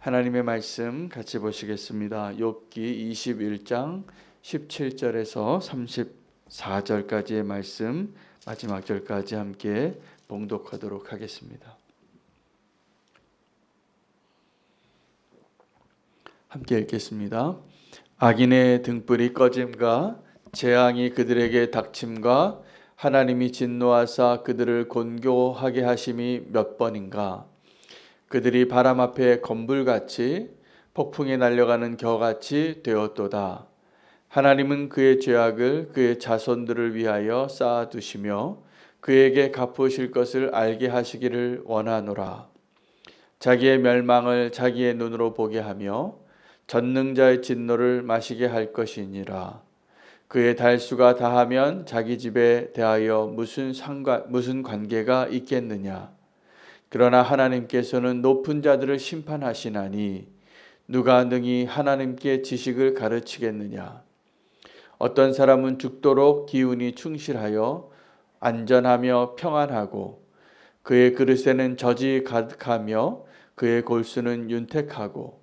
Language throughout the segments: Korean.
하나님의 말씀 같이 보시겠습니다. 욥기 21장 17절에서 34절까지의 말씀 마지막 절까지 함께 봉독하도록 하겠습니다. 함께 읽겠습니다. 악인의 등불이 꺼짐과 재앙이 그들에게 닥침과 하나님이 진노하사 그들을 곤교하게 하심이 몇 번인가 그들이 바람 앞에 검불같이 폭풍에 날려가는 겨같이 되었도다. 하나님은 그의 죄악을 그의 자손들을 위하여 쌓아두시며 그에게 갚으실 것을 알게 하시기를 원하노라. 자기의 멸망을 자기의 눈으로 보게 하며 전능자의 진노를 마시게 할 것이니라. 그의 달수가 다하면 자기 집에 대하여 무슨 상관 무슨 관계가 있겠느냐? 그러나 하나님께서는 높은 자들을 심판하시나니 누가 능히 하나님께 지식을 가르치겠느냐? 어떤 사람은 죽도록 기운이 충실하여 안전하며 평안하고 그의 그릇에는 젖이 가득하며 그의 골수는 윤택하고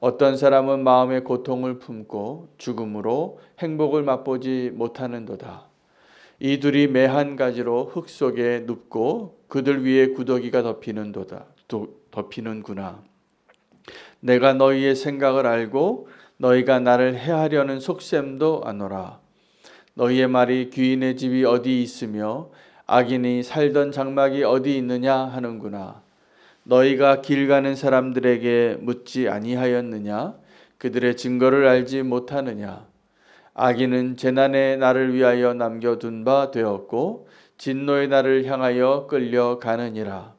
어떤 사람은 마음의 고통을 품고 죽음으로 행복을 맛보지 못하는도다. 이 둘이 매 한 가지로 흙 속에 눕고 그들 위에 구더기가 덮이는도다. 덮이는구나. 내가 너희의 생각을 알고 너희가 나를 해하려는 속셈도 아노라. 너희의 말이 귀인의 집이 어디 있으며 악인이 살던 장막이 어디 있느냐 하는구나. 너희가 길 가는 사람들에게 묻지 아니하였느냐? 그들의 증거를 알지 못하느냐? 악인은 재난의 날을 위하여 남겨둔 바 되었고 진노의 날을 향하여 끌려가느니라.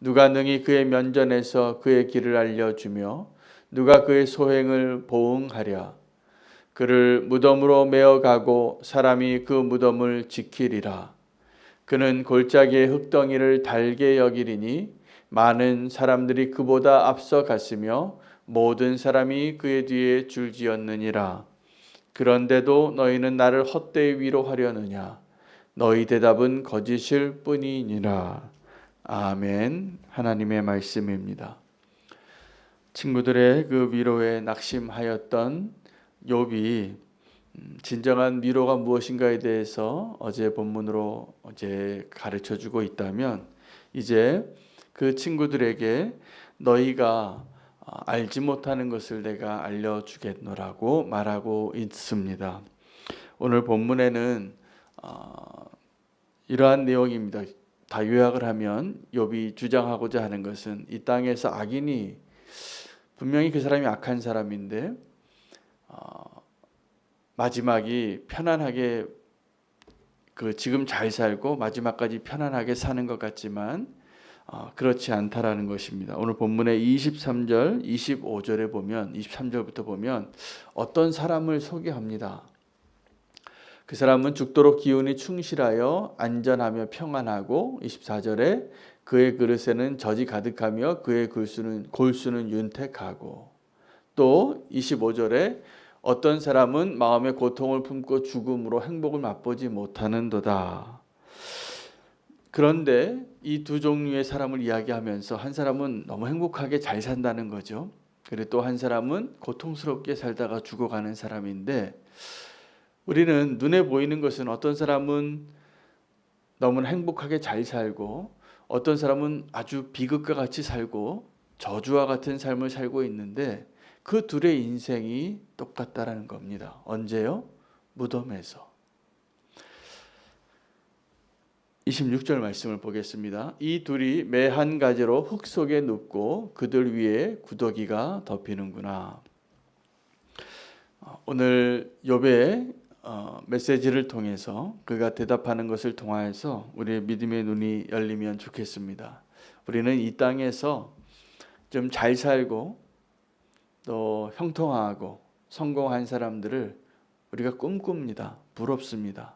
누가 능히 그의 면전에서 그의 길을 알려주며 누가 그의 소행을 보응하랴. 그를 무덤으로 메어 가고 사람이 그 무덤을 지키리라. 그는 골짜기의 흙덩이를 달게 여기리니 많은 사람들이 그보다 앞서 갔으며 모든 사람이 그의 뒤에 줄지었느니라. 그런데도 너희는 나를 헛되이 위로하려느냐? 너희 대답은 거짓일 뿐이니라. 아멘. 하나님의 말씀입니다. 친구들의 그 위로에 낙심하였던 욥이 음, 진정한 위로가 무엇인가에 대해서 어제 본문으로 어제 가르쳐 주고 있다면 이제 그 친구들에게 너희가 어, 알지 못하는 것을 내가 알려주겠노라고 말하고 있습니다. 오늘 본문에는 어, 이러한 내용입니다. 다 요약을 하면 욥이 주장하고자 하는 것은 이 땅에서 악인이 분명히 그 사람이 악한 사람인데 어, 마지막이 편안하게 그 지금 잘 살고 마지막까지 편안하게 사는 것 같지만 어, 그렇지 않다라는 것입니다. 오늘 본문의 23절, 25절에 보면 23절부터 보면 어떤 사람을 소개합니다. 그 사람은 죽도록 기운이 충실하여 안전하며 평안하고 24절에 그의 그릇에는 젖이 가득하며 그의 골수는 골수는 윤택하고 또 25절에 어떤 사람은 마음의 고통을 품고 죽음으로 행복을 맛보지 못하는도다. 그런데 이 두 종류의 사람을 이야기하면서 한 사람은 너무 행복하게 잘 산다는 거죠. 그리고 또 한 사람은 고통스럽게 살다가 죽어가는 사람인데 우리는 눈에 보이는 것은 어떤 사람은 너무 행복하게 잘 살고 어떤 사람은 아주 비극과 같이 살고 저주와 같은 삶을 살고 있는데 그 둘의 인생이 똑같다라는 겁니다. 언제요? 무덤에서. 26절 말씀을 보겠습니다. 이 둘이 매 한 가지로 흙 속에 눕고 그들 위에 구더기가 덮이는구나. 어, 오늘 욥의 어, 메시지를 통해서 그가 대답하는 것을 통하여서 우리의 믿음의 눈이 열리면 좋겠습니다. 우리는 이 땅에서 좀 잘 살고 또 형통하고 성공한 사람들을 우리가 꿈꿉니다. 부럽습니다.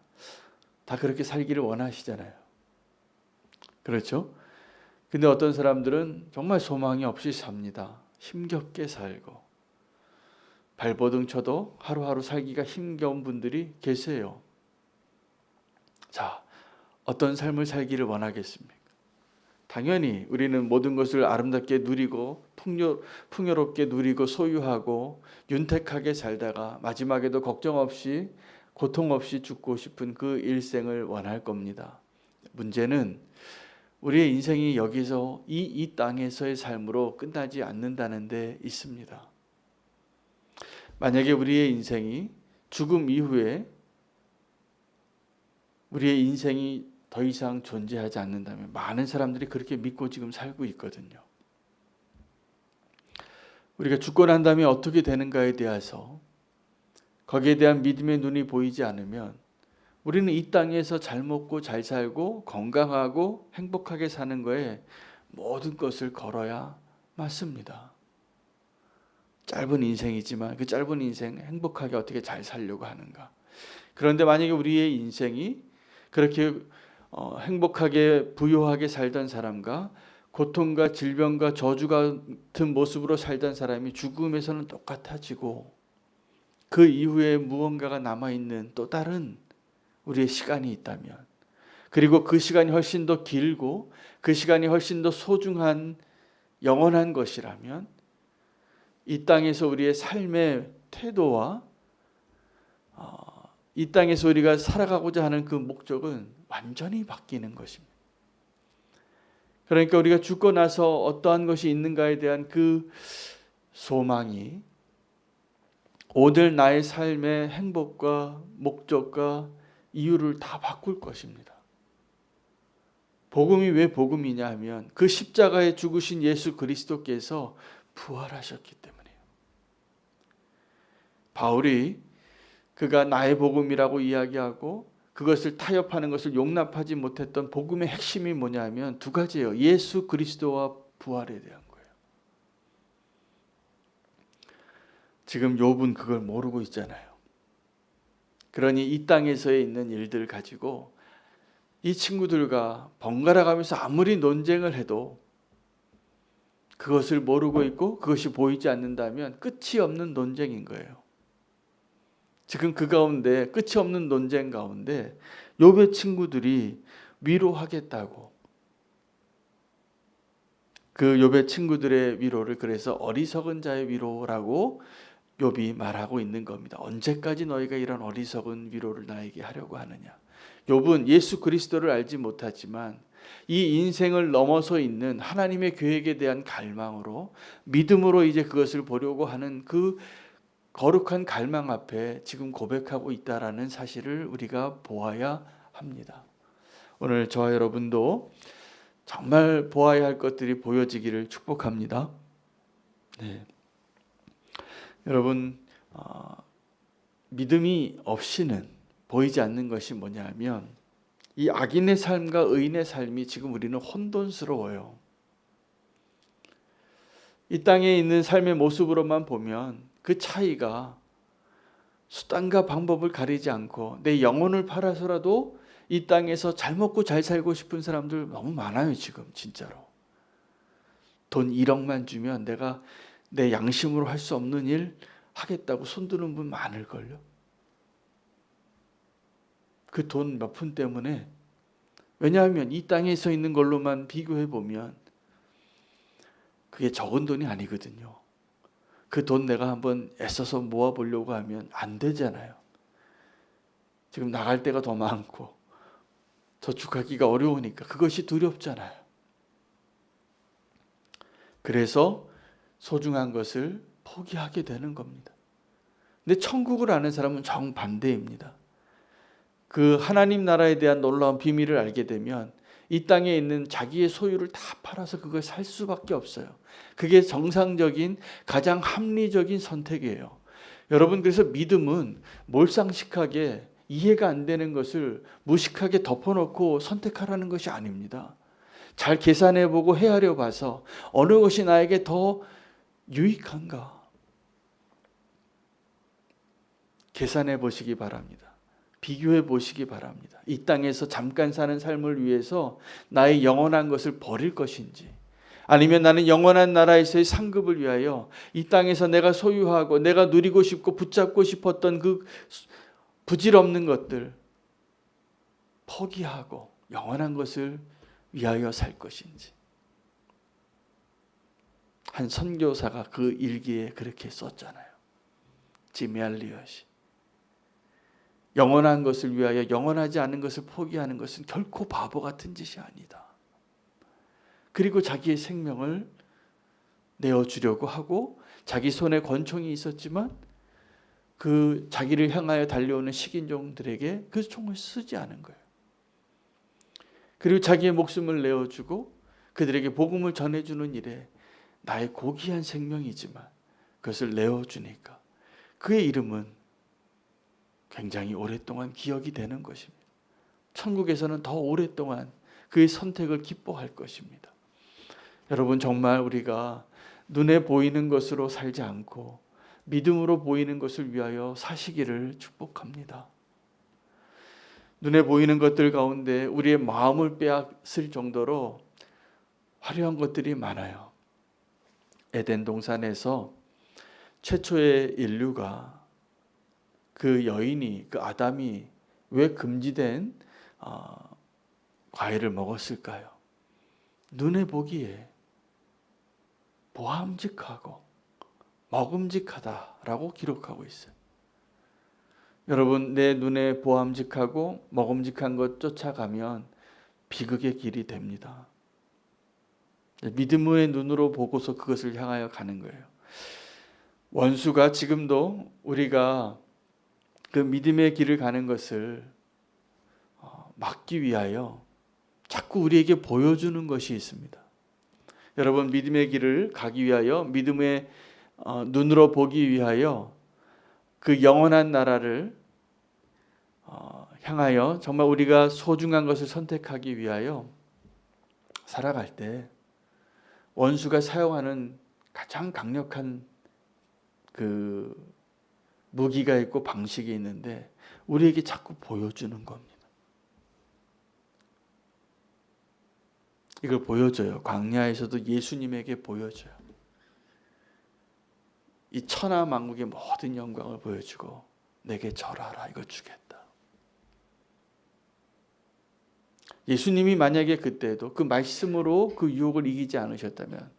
다 그렇게 살기를 원하시잖아요. 그렇죠? 근데 어떤 사람들은 정말 소망이 없이 삽니다. 힘겹게 살고 발버둥 쳐도 하루하루 살기가 힘겨운 분들이 계세요. 자, 어떤 삶을 살기를 원하겠습니까? 당연히 우리는 모든 것을 아름답게 누리고 풍요, 풍요롭게 누리고 소유하고 윤택하게 살다가 마지막에도 걱정 없이 고통 없이 죽고 싶은 그 일생을 원할 겁니다. 문제는 우리의 인생이 여기서 이, 이 땅에서의 삶으로 끝나지 않는다는 데 있습니다. 만약에 우리의 인생이 죽음 이후에 우리의 인생이 더 이상 존재하지 않는다면 많은 사람들이 그렇게 믿고 지금 살고 있거든요. 우리가 죽고 난 다음에 어떻게 되는가에 대해서 거기에 대한 믿음의 눈이 보이지 않으면 우리는 이 땅에서 잘 먹고 잘 살고 건강하고 행복하게 사는 거에 모든 것을 걸어야 맞습니다. 짧은 인생이지만 그 짧은 인생 행복하게 어떻게 잘 살려고 하는가. 그런데 만약에 우리의 인생이 그렇게 어, 행복하게 부유하게 살던 사람과 고통과 질병과 저주 같은 모습으로 살던 사람이 죽음에서는 똑같아지고 그 이후에 무언가가 남아 있는 또 다른 우리의 시간이 있다면 그리고 그 시간이 훨씬 더 길고 그 시간이 훨씬 더 소중한 영원한 것이라면 이 땅에서 우리의 삶의 태도와 어, 이 땅에서 우리가 살아가고자 하는 그 목적은 완전히 바뀌는 것입니다. 그러니까 우리가 죽고 나서 어떠한 것이 있는가에 대한 그 소망이 오늘 나의 삶의 행복과 목적과 이유를 다 바꿀 것입니다. 복음이 왜 복음이냐 하면 그 십자가에 죽으신 예수 그리스도께서 부활하셨기 때문이에요. 바울이 그가 나의 복음이라고 이야기하고 그것을 타협하는 것을 용납하지 못했던 복음의 핵심이 뭐냐면 두 가지예요. 예수 그리스도와 부활에 대한 거예요. 지금 욥은 그걸 모르고 있잖아요. 그러니 이 땅에서의 있는 일들을 가지고 이 친구들과 번갈아 가면서 아무리 논쟁을 해도 그것을 모르고 있고 그것이 보이지 않는다면 끝이 없는 논쟁인 거예요. 지금 그 가운데 끝이 없는 논쟁 가운데 욥의 친구들이 위로하겠다고 그 욥의 친구들의 위로를 그래서 어리석은 자의 위로라고 욥이 말하고 있는 겁니다. 언제까지 너희가 이런 어리석은 위로를 나에게 하려고 하느냐? 욥은 예수 그리스도를 알지 못하지만 이 인생을 넘어서 있는 하나님의 계획에 대한 갈망으로 믿음으로 이제 그것을 보려고 하는 그 거룩한 갈망 앞에 지금 고백하고 있다라는 사실을 우리가 보아야 합니다. 오늘 저와 여러분도 정말 보아야 할 것들이 보여지기를 축복합니다. 네. 여러분 어, 믿음이 없이는 보이지 않는 것이 뭐냐면 이 악인의 삶과 의인의 삶이 지금 우리는 혼돈스러워요. 이 땅에 있는 삶의 모습으로만 보면 그 차이가 수단과 방법을 가리지 않고 내 영혼을 팔아서라도 이 땅에서 잘 먹고 잘 살고 싶은 사람들 너무 많아요, 지금 진짜로. 돈 1억만 주면 내가 내 양심으로 할 수 없는 일 하겠다고 손드는 분 많을걸요. 그 돈 몇 푼 때문에 왜냐하면 이 땅에 서 있는 걸로만 비교해 보면 그게 적은 돈이 아니거든요. 그 돈 내가 한번 애써서 모아 보려고 하면 안 되잖아요. 지금 나갈 때가 더 많고 저축하기가 어려우니까 그것이 두렵잖아요. 그래서 소중한 것을 포기하게 되는 겁니다. 근데 천국을 아는 사람은 정반대입니다. 그 하나님 나라에 대한 놀라운 비밀을 알게 되면 이 땅에 있는 자기의 소유를 다 팔아서 그걸 살 수밖에 없어요. 그게 정상적인 가장 합리적인 선택이에요. 여러분 그래서 믿음은 몰상식하게 이해가 안 되는 것을 무식하게 덮어놓고 선택하라는 것이 아닙니다. 잘 계산해 보고 헤아려 봐서 어느 것이 나에게 더 유익한가 계산해 보시기 바랍니다. 비교해 보시기 바랍니다. 이 땅에서 잠깐 사는 삶을 위해서 나의 영원한 것을 버릴 것인지 아니면 나는 영원한 나라에서의 상급을 위하여 이 땅에서 내가 소유하고 내가 누리고 싶고 붙잡고 싶었던 그 부질없는 것들 포기하고 영원한 것을 위하여 살 것인지 한 선교사가 그 일기에 그렇게 썼잖아요. 지미 알리엇이 영원한 것을 위하여 영원하지 않은 것을 포기하는 것은 결코 바보 같은 짓이 아니다. 그리고 자기의 생명을 내어주려고 하고 자기 손에 권총이 있었지만 그 자기를 향하여 달려오는 식인종들에게 그 총을 쓰지 않은 거예요. 그리고 자기의 목숨을 내어주고 그들에게 복음을 전해주는 일에 나의 고귀한 생명이지만 그것을 내어주니까 그의 이름은 굉장히 오랫동안 기억이 되는 것입니다. 천국에서는 더 오랫동안 그의 선택을 기뻐할 것입니다. 여러분 정말 우리가 눈에 보이는 것으로 살지 않고 믿음으로 보이는 것을 위하여 사시기를 축복합니다. 눈에 보이는 것들 가운데 우리의 마음을 빼앗을 정도로 화려한 것들이 많아요. 에덴 동산에서 최초의 인류가 그 여인이 그 아담이 왜 금지된 어, 과일을 먹었을까요? 눈에 보기에 보함직하고 먹음직하다라고 기록하고 있어요. 여러분 내 눈에 보함직하고 먹음직한 것 쫓아가면 비극의 길이 됩니다. 믿음의 눈으로 보고서 그것을 향하여 가는 거예요. 원수가 지금도 우리가 그 믿음의 길을 가는 것을 어, 막기 위하여 자꾸 우리에게 보여주는 것이 있습니다. 여러분 믿음의 길을 가기 위하여 믿음의 어, 눈으로 보기 위하여 그 영원한 나라를 어, 향하여 정말 우리가 소중한 것을 선택하기 위하여 살아갈 때 원수가 사용하는 가장 강력한 그 무기가 있고 방식이 있는데 우리에게 자꾸 보여주는 겁니다. 이걸 보여줘요. 광야에서도 예수님에게 보여줘요. 이 천하 만국의 모든 영광을 보여주고 내게 절하라 이거 주겠다. 예수님이 만약에 그때도 그 말씀으로 그 유혹을 이기지 않으셨다면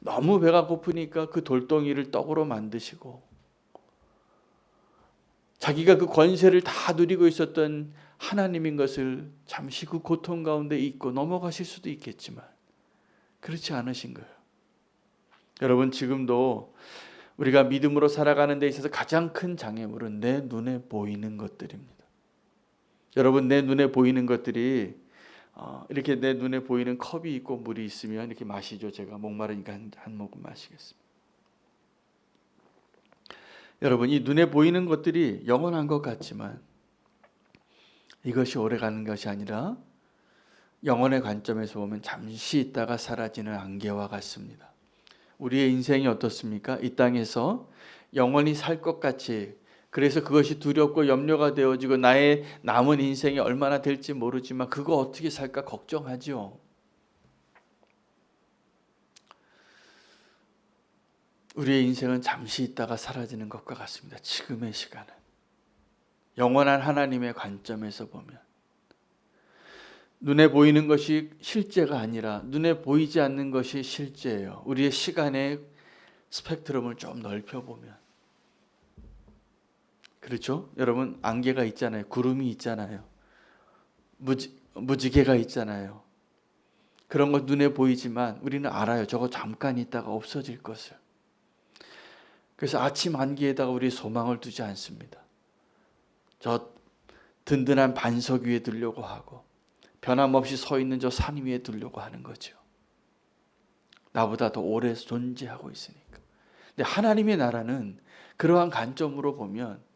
너무 배가 고프니까 그 돌덩이를 떡으로 만드시고 자기가 그 권세를 다 누리고 있었던 하나님인 것을 잠시 그 고통 가운데 잊고 넘어가실 수도 있겠지만 그렇지 않으신 거예요. 여러분 지금도 우리가 믿음으로 살아가는 데 있어서 가장 큰 장애물은 내 눈에 보이는 것들입니다. 여러분 내 눈에 보이는 것들이 어, 이렇게 내 눈에 보이는 컵이 있고 물이 있으면 이렇게 마시죠. 제가 목마르니까 한, 한 모금 마시겠습니다. 여러분 이 눈에 보이는 것들이 영원한 것 같지만 이것이 오래 가는 것이 아니라 영혼의 관점에서 보면 잠시 있다가 사라지는 안개와 같습니다. 우리의 인생이 어떻습니까? 이 땅에서 영원히 살 것 같이 그래서 그것이 두렵고 염려가 되어지고 나의 남은 인생이 얼마나 될지 모르지만 그거 어떻게 살까 걱정하죠. 우리의 인생은 잠시 있다가 사라지는 것과 같습니다. 지금의 시간은. 영원한 하나님의 관점에서 보면 눈에 보이는 것이 실제가 아니라 눈에 보이지 않는 것이 실제예요. 우리의 시간의 스펙트럼을 좀 넓혀 보면 그렇죠? 여러분 안개가 있잖아요. 구름이 있잖아요. 무지, 무지개가 있잖아요. 그런 것 눈에 보이지만 우리는 알아요. 저거 잠깐 있다가 없어질 것을. 그래서 아침 안개에다가 우리 소망을 두지 않습니다. 저 든든한 반석 위에 들려고 하고 변함없이 서 있는 저 산 위에 들려고 하는 거죠. 나보다 더 오래 존재하고 있으니까. 근데 하나님의 나라는 그러한 관점으로 보면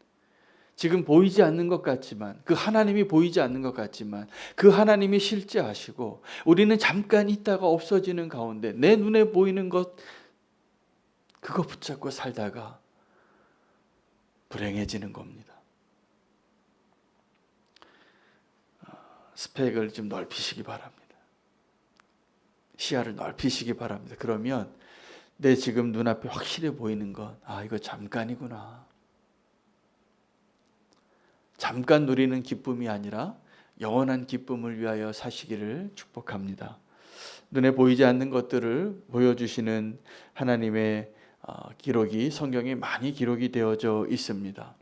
지금 보이지 않는 것 같지만 그 하나님이 보이지 않는 것 같지만 그 하나님이 실제하시고 우리는 잠깐 있다가 없어지는 가운데 내 눈에 보이는 것 그거 붙잡고 살다가 불행해지는 겁니다. 스펙을 좀 넓히시기 바랍니다. 시야를 넓히시기 바랍니다. 그러면 내 지금 눈앞에 확실해 보이는 것, 아, 이거 잠깐이구나. 잠깐 누리는 기쁨이 아니라 영원한 기쁨을 위하여 사시기를 축복합니다. 눈에 보이지 않는 것들을 보여주시는 하나님의 어, 기록이 성경에 많이 기록이 되어져 있습니다.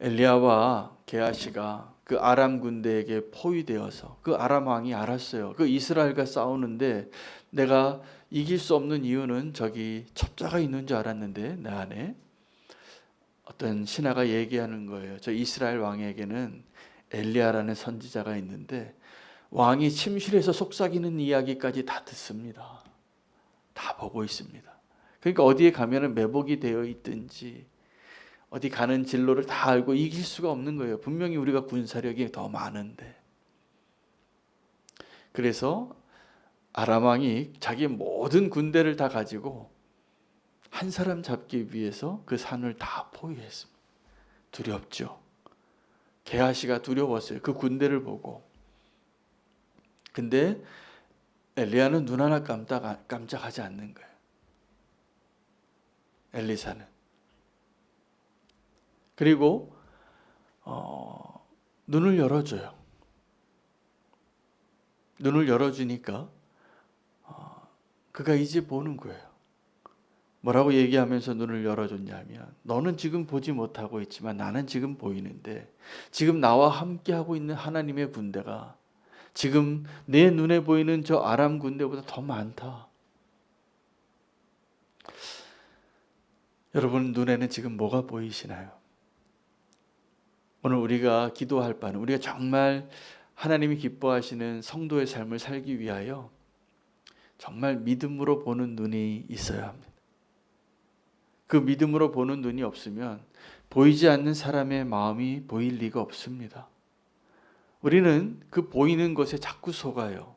엘리야와 게하시가 그 아람 군대에게 포위되어서 그 아람 왕이 알았어요. 그 이스라엘과 싸우는데 내가 이길 수 없는 이유는 저기 첩자가 있는 줄 알았는데 내 안에 어떤 신하가 얘기하는 거예요. 저 이스라엘 왕에게는 엘리야라는 선지자가 있는데 왕이 침실에서 속삭이는 이야기까지 다 듣습니다. 다 보고 있습니다. 그러니까 어디에 가면은 매복이 되어 있든지 어디 가는 진로를 다 알고 이길 수가 없는 거예요. 분명히 우리가 군사력이 더 많은데. 그래서 아람 왕이 자기 모든 군대를 다 가지고 한 사람 잡기 위해서 그 산을 다 포위했습니다. 두렵죠. 게하시가 두려웠어요. 그 군대를 보고. 근데 엘리야는 눈 하나 깜짝, 깜짝하지 않는 거예요. 엘리사는. 그리고 어, 눈을 열어줘요. 눈을 열어주니까 어, 그가 이제 보는 거예요. 뭐라고 얘기하면서 눈을 열어줬냐면 너는 지금 보지 못하고 있지만 나는 지금 보이는데 지금 나와 함께하고 있는 하나님의 군대가 지금 내 눈에 보이는 저 아람 군대보다 더 많다. 여러분 눈에는 지금 뭐가 보이시나요? 오늘 우리가 기도할 바는 우리가 정말 하나님이 기뻐하시는 성도의 삶을 살기 위하여 정말 믿음으로 보는 눈이 있어야 합니다. 그 믿음으로 보는 눈이 없으면 보이지 않는 사람의 마음이 보일 리가 없습니다. 우리는 그 보이는 것에 자꾸 속아요.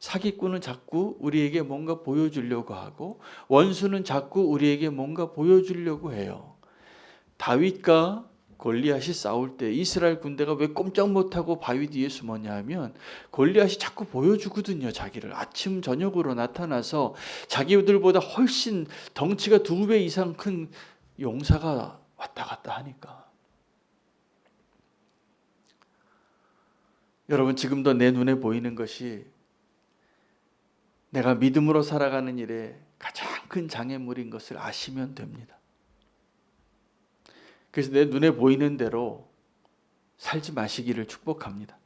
사기꾼은 자꾸 우리에게 뭔가 보여주려고 하고 원수는 자꾸 우리에게 뭔가 보여주려고 해요. 다윗과 골리앗이 싸울 때 이스라엘 군대가 왜 꼼짝 못하고 바위 뒤에 숨었냐 하면 골리앗이 자꾸 보여주거든요 자기를 아침 저녁으로 나타나서 자기들보다 훨씬 덩치가 두 배 이상 큰 용사가 왔다 갔다 하니까 여러분 지금도 내 눈에 보이는 것이 내가 믿음으로 살아가는 일에 가장 큰 장애물인 것을 아시면 됩니다. 그래서 내 눈에 보이는 대로 살지 마시기를 축복합니다.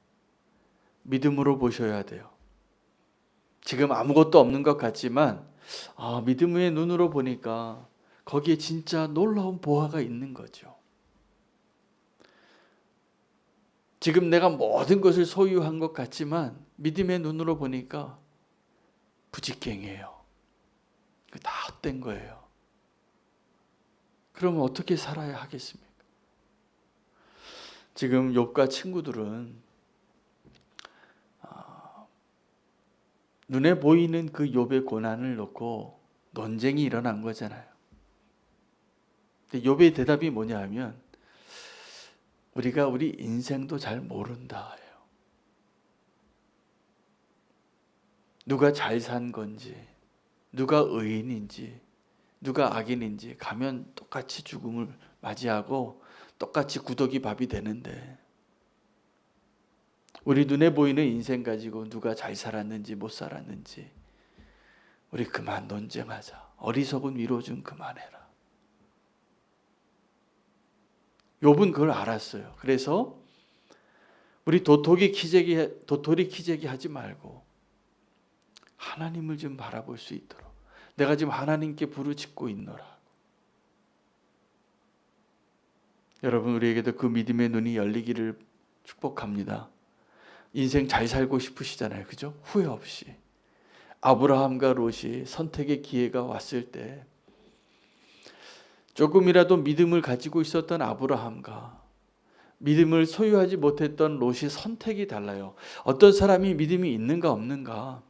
믿음으로 보셔야 돼요. 지금 아무것도 없는 것 같지만 아, 믿음의 눈으로 보니까 거기에 진짜 놀라운 보화가 있는 거죠. 지금 내가 모든 것을 소유한 것 같지만 믿음의 눈으로 보니까 부직갱이에요. 다 헛된 거예요. 그러면 어떻게 살아야 하겠습니까? 지금 욥과 친구들은 아, 눈에 보이는 그 욥의 고난을 놓고 논쟁이 일어난 거잖아요. 근데 욥의 대답이 뭐냐 하면 우리가 우리 인생도 잘 모른다. 누가 잘 산 건지, 누가 의인인지, 누가 악인인지 가면 똑같이 죽음을 맞이하고 똑같이 구더기 밥이 되는데 우리 눈에 보이는 인생 가지고 누가 잘 살았는지 못 살았는지 우리 그만 논쟁하자. 어리석은 위로 좀 그만해라. 욥은 그걸 알았어요. 그래서 우리 도토기 키재기 도토리 키재기 하지 말고 하나님을 좀 바라볼 수 있도록 내가 지금 하나님께 부르짖고 있노라. 여러분 우리에게도 그 믿음의 눈이 열리기를 축복합니다. 인생 잘 살고 싶으시잖아요. 그죠? 후회 없이. 아브라함과 롯이 선택의 기회가 왔을 때 조금이라도 믿음을 가지고 있었던 아브라함과 믿음을 소유하지 못했던 롯이 선택이 달라요. 어떤 사람이 믿음이 있는가 없는가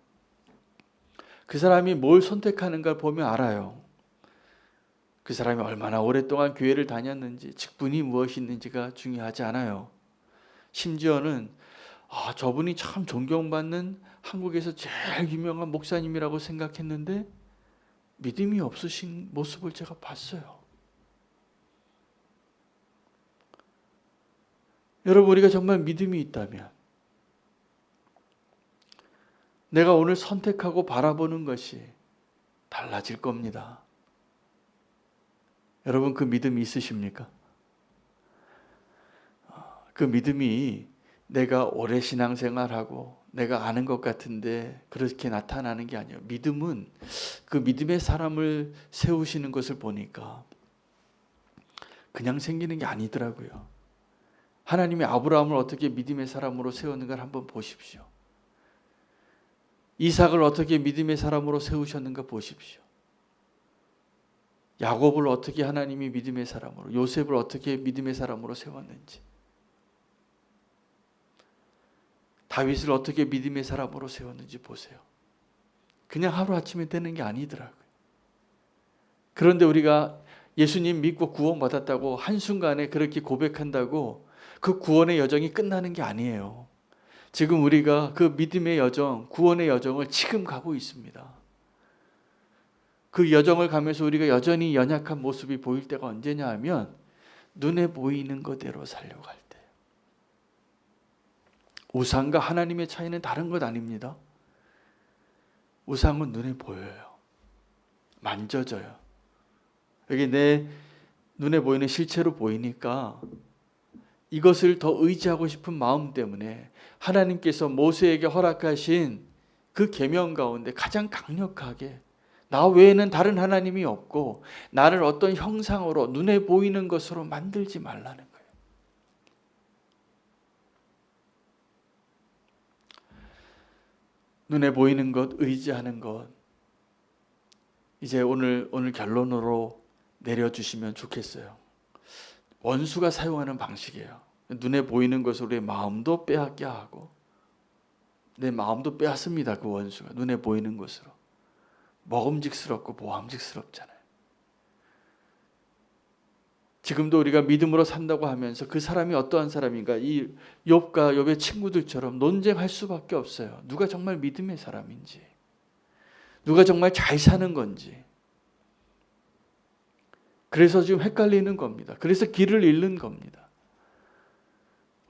그 사람이 뭘 선택하는가 보면 알아요. 그 사람이 얼마나 오랫동안 교회를 다녔는지, 직분이 무엇이 있는지가 중요하지 않아요. 심지어는 아, 저분이 참 존경받는 한국에서 제일 유명한 목사님이라고 생각했는데 믿음이 없으신 모습을 제가 봤어요. 여러분 우리가 정말 믿음이 있다면 내가 오늘 선택하고 바라보는 것이 달라질 겁니다. 여러분 그 믿음이 있으십니까? 그 믿음이 내가 오래 신앙생활하고 내가 아는 것 같은데 그렇게 나타나는 게 아니에요. 믿음은 그 믿음의 사람을 세우시는 것을 보니까 그냥 생기는 게 아니더라고요. 하나님이 아브라함을 어떻게 믿음의 사람으로 세우는가 한번 보십시오. 이삭을 어떻게 믿음의 사람으로 세우셨는가 보십시오. 야곱을 어떻게 하나님이 믿음의 사람으로, 요셉을 어떻게 믿음의 사람으로 세웠는지, 다윗을 어떻게 믿음의 사람으로 세웠는지 보세요. 그냥 하루아침에 되는 게 아니더라고요. 그런데 우리가 예수님 믿고 구원받았다고 한순간에 그렇게 고백한다고 그 구원의 여정이 끝나는 게 아니에요. 지금 우리가 그 믿음의 여정, 구원의 여정을 지금 가고 있습니다. 그 여정을 가면서 우리가 여전히 연약한 모습이 보일 때가 언제냐 하면 눈에 보이는 것대로 살려갈 때. 우상과 하나님의 차이는 다른 것 아닙니다. 우상은 눈에 보여요. 만져져요. 여기 내 눈에 보이는 실체로 보이니까 이것을 더 의지하고 싶은 마음 때문에 하나님께서 모세에게 허락하신 그 계명 가운데 가장 강력하게 나 외에는 다른 하나님이 없고 나를 어떤 형상으로 눈에 보이는 것으로 만들지 말라는 거예요. 눈에 보이는 것, 의지하는 것. 이제 오늘 오늘 결론으로 내려 주시면 좋겠어요. 원수가 사용하는 방식이에요. 눈에 보이는 것으로 내 마음도 빼앗게 하고 내 마음도 빼앗습니다. 그 원수가 눈에 보이는 것으로 먹음직스럽고 모함직스럽잖아요. 지금도 우리가 믿음으로 산다고 하면서 그 사람이 어떠한 사람인가 이 욥과 욥의 친구들처럼 논쟁할 수밖에 없어요. 누가 정말 믿음의 사람인지, 누가 정말 잘 사는 건지. 그래서 지금 헷갈리는 겁니다. 그래서 길을 잃는 겁니다.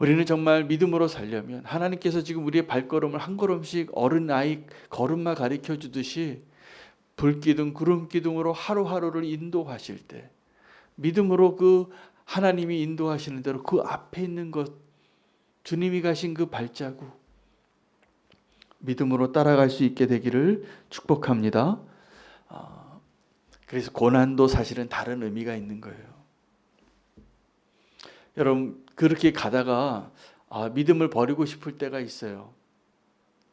우리는 정말 믿음으로 살려면 하나님께서 지금 우리의 발걸음을 한 걸음씩 어른 아이 걸음마 가르쳐 주듯이 불기둥 구름 기둥으로 하루하루를 인도하실 때 믿음으로 그 하나님이 인도하시는 대로 그 앞에 있는 것 주님이 가신 그 발자국 믿음으로 따라갈 수 있게 되기를 축복합니다. 아, 그래서 고난도 사실은 다른 의미가 있는 거예요. 여러분 그렇게 가다가 아, 믿음을 버리고 싶을 때가 있어요.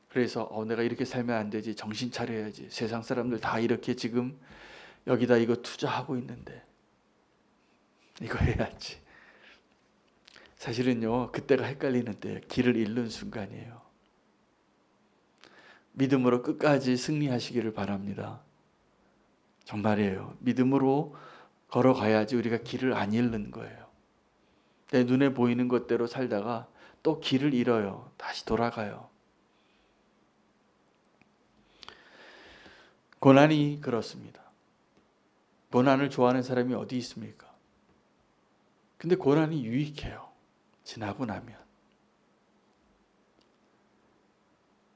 그래서 어, 내가 이렇게 살면 안 되지 정신 차려야지 세상 사람들 다 이렇게 지금 여기다 이거 투자하고 있는데 이거 해야지. 사실은요 그때가 헷갈리는 때 길을 잃는 순간이에요. 믿음으로 끝까지 승리하시기를 바랍니다. 정말이에요. 믿음으로 걸어가야지 우리가 길을 안 잃는 거예요. 내 눈에 보이는 것대로 살다가 또 길을 잃어요. 다시 돌아가요. 고난이 그렇습니다. 고난을 좋아하는 사람이 어디 있습니까? 근데 고난이 유익해요. 지나고 나면.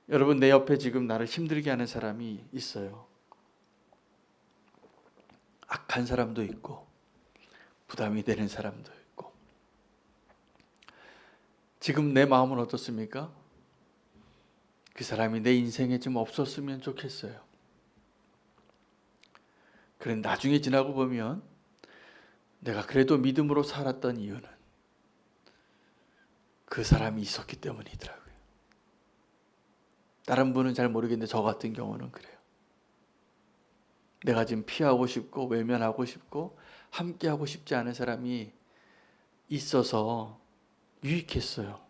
여러분, 내 옆에 지금 나를 힘들게 하는 사람이 있어요. 악한 사람도 있고, 부담이 되는 사람도. 지금 내 마음은 어떻습니까? 그 사람이 내 인생에 좀 없었으면 좋겠어요. 그래 나중에 지나고 보면 내가 그래도 믿음으로 살았던 이유는 그 사람이 있었기 때문이더라고요. 다른 분은 잘 모르겠는데 저 같은 경우는 그래요. 내가 지금 피하고 싶고 외면하고 싶고 함께하고 싶지 않은 사람이 있어서 유익했어요.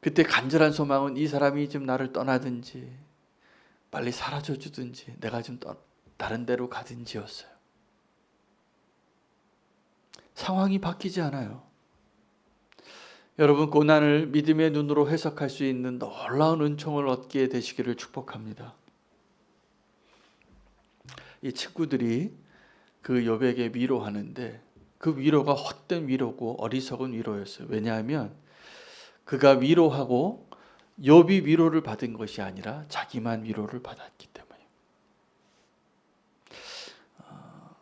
그때 간절한 소망은 이 사람이 좀 나를 떠나든지 빨리 사라져 주든지 내가 좀 다른 데로 가든지였어요. 상황이 바뀌지 않아요. 여러분 고난을 믿음의 눈으로 해석할 수 있는 놀라운 은총을 얻게 되시기를 축복합니다. 이 친구들이 그 여백에 위로하는데 그 위로가 헛된 위로고 어리석은 위로였어요. 왜냐하면 그가 위로하고 욥이 위로를 받은 것이 아니라 자기만 위로를 받았기 때문에 어,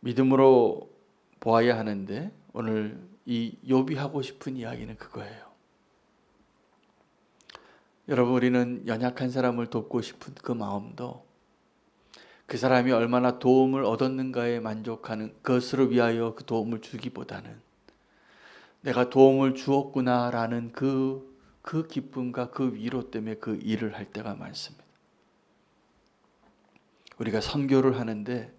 믿음으로 보아야 하는데 오늘 이 욥이 하고 싶은 이야기는 그거예요. 여러분 우리는 연약한 사람을 돕고 싶은 그 마음도 그 사람이 얼마나 도움을 얻었는가에 만족하는 것으로 위하여 그 도움을 주기보다는 내가 도움을 주었구나라는 그, 그 기쁨과 그 위로 때문에 그 일을 할 때가 많습니다. 우리가 선교를 하는데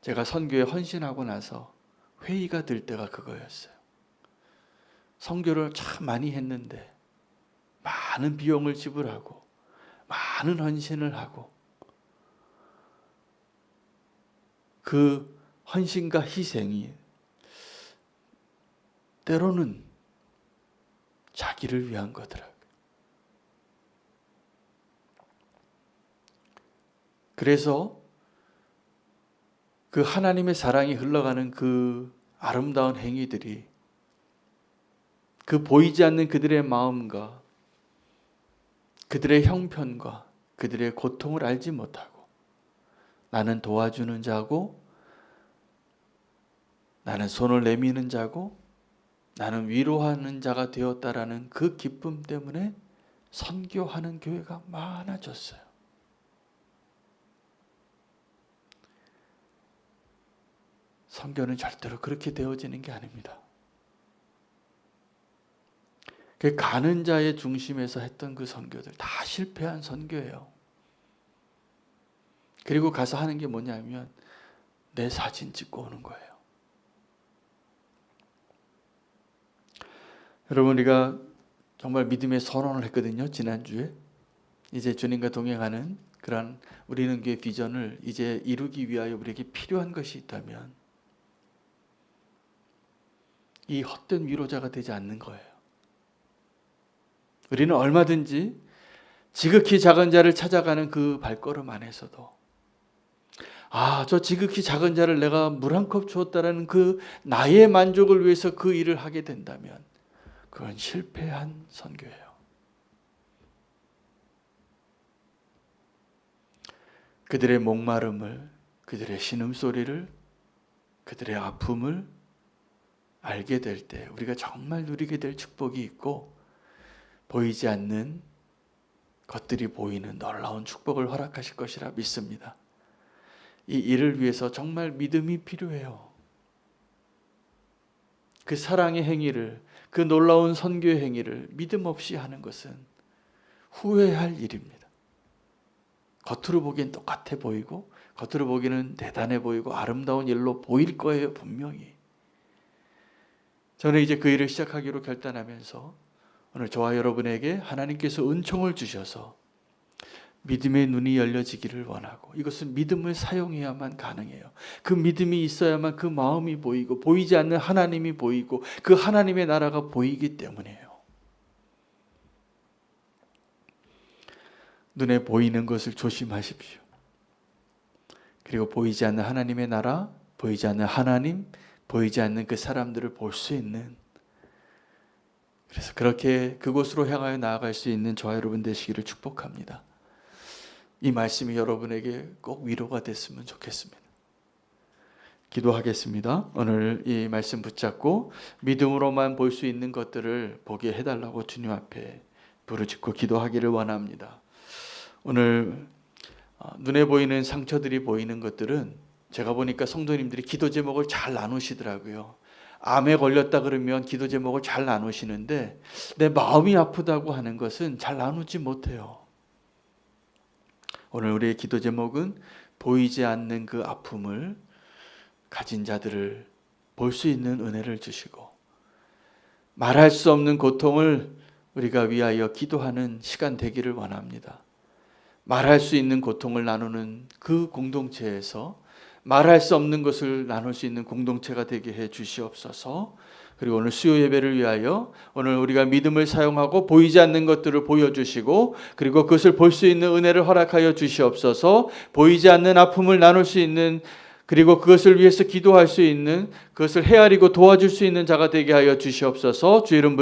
제가 선교에 헌신하고 나서 회의가 들 때가 그거였어요. 선교를 참 많이 했는데 많은 비용을 지불하고 많은 헌신을 하고 그 헌신과 희생이 때로는 자기를 위한 거더라고요. 그래서 그 하나님의 사랑이 흘러가는 그 아름다운 행위들이 그 보이지 않는 그들의 마음과 그들의 형편과 그들의 고통을 알지 못하고 나는 도와주는 자고 나는 손을 내미는 자고 나는 위로하는 자가 되었다라는 그 기쁨 때문에 선교하는 교회가 많아졌어요. 선교는 절대로 그렇게 되어지는 게 아닙니다. 그 가는 자의 중심에서 했던 그 선교들 다 실패한 선교예요. 그리고 가서 하는 게 뭐냐면 내 사진 찍고 오는 거예요. 여러분 우리가 정말 믿음의 선언을 했거든요. 지난주에. 이제 주님과 동행하는 그런 우리는 교회 비전을 이제 이루기 위하여 우리에게 필요한 것이 있다면 이 헛된 위로자가 되지 않는 거예요. 우리는 얼마든지 지극히 작은 자를 찾아가는 그 발걸음 안에서도 아, 저 지극히 작은 자를 내가 물 한 컵 주었다라는 그 나의 만족을 위해서 그 일을 하게 된다면 그건 실패한 선교예요. 그들의 목마름을, 그들의 신음소리를, 그들의 아픔을 알게 될 때 우리가 정말 누리게 될 축복이 있고 보이지 않는 것들이 보이는 놀라운 축복을 허락하실 것이라 믿습니다. 이 일을 위해서 정말 믿음이 필요해요. 그 사랑의 행위를, 그 놀라운 선교의 행위를 믿음 없이 하는 것은 후회할 일입니다. 겉으로 보기엔 똑같아 보이고, 겉으로 보기에는 대단해 보이고, 아름다운 일로 보일 거예요, 분명히. 저는 이제 그 일을 시작하기로 결단하면서 오늘 저와 여러분에게 하나님께서 은총을 주셔서 믿음의 눈이 열려지기를 원하고 이것은 믿음을 사용해야만 가능해요. 그 믿음이 있어야만 그 마음이 보이고 보이지 않는 하나님이 보이고 그 하나님의 나라가 보이기 때문이에요. 눈에 보이는 것을 조심하십시오. 그리고 보이지 않는 하나님의 나라, 보이지 않는 하나님, 보이지 않는 그 사람들을 볼 수 있는 그래서 그렇게 그곳으로 향하여 나아갈 수 있는 저와 여러분 되시기를 축복합니다. 이 말씀이 여러분에게 꼭 위로가 됐으면 좋겠습니다. 기도하겠습니다. 오늘 이 말씀 붙잡고 믿음으로만 볼 수 있는 것들을 보게 해달라고 주님 앞에 부르짖고 기도하기를 원합니다. 오늘 어, 눈에 보이는 상처들이 보이는 것들은 제가 보니까 성도님들이 기도 제목을 잘 나누시더라고요. 암에 걸렸다 그러면 기도 제목을 잘 나누시는데 내 마음이 아프다고 하는 것은 잘 나누지 못해요. 오늘 우리의 기도 제목은 보이지 않는 그 아픔을 가진 자들을 볼 수 있는 은혜를 주시고 말할 수 없는 고통을 우리가 위하여 기도하는 시간 되기를 원합니다. 말할 수 있는 고통을 나누는 그 공동체에서 말할 수 없는 것을 나눌 수 있는 공동체가 되게 해 주시옵소서. 그리고 오늘 수요 예배를 위하여 오늘 우리가 믿음을 사용하고 보이지 않는 것들을 보여주시고 그리고 그것을 볼 수 있는 은혜를 허락하여 주시옵소서. 보이지 않는 아픔을 나눌 수 있는 그리고 그것을 위해서 기도할 수 있는 그것을 헤아리고 도와줄 수 있는 자가 되게 하여 주시옵소서. 주 이름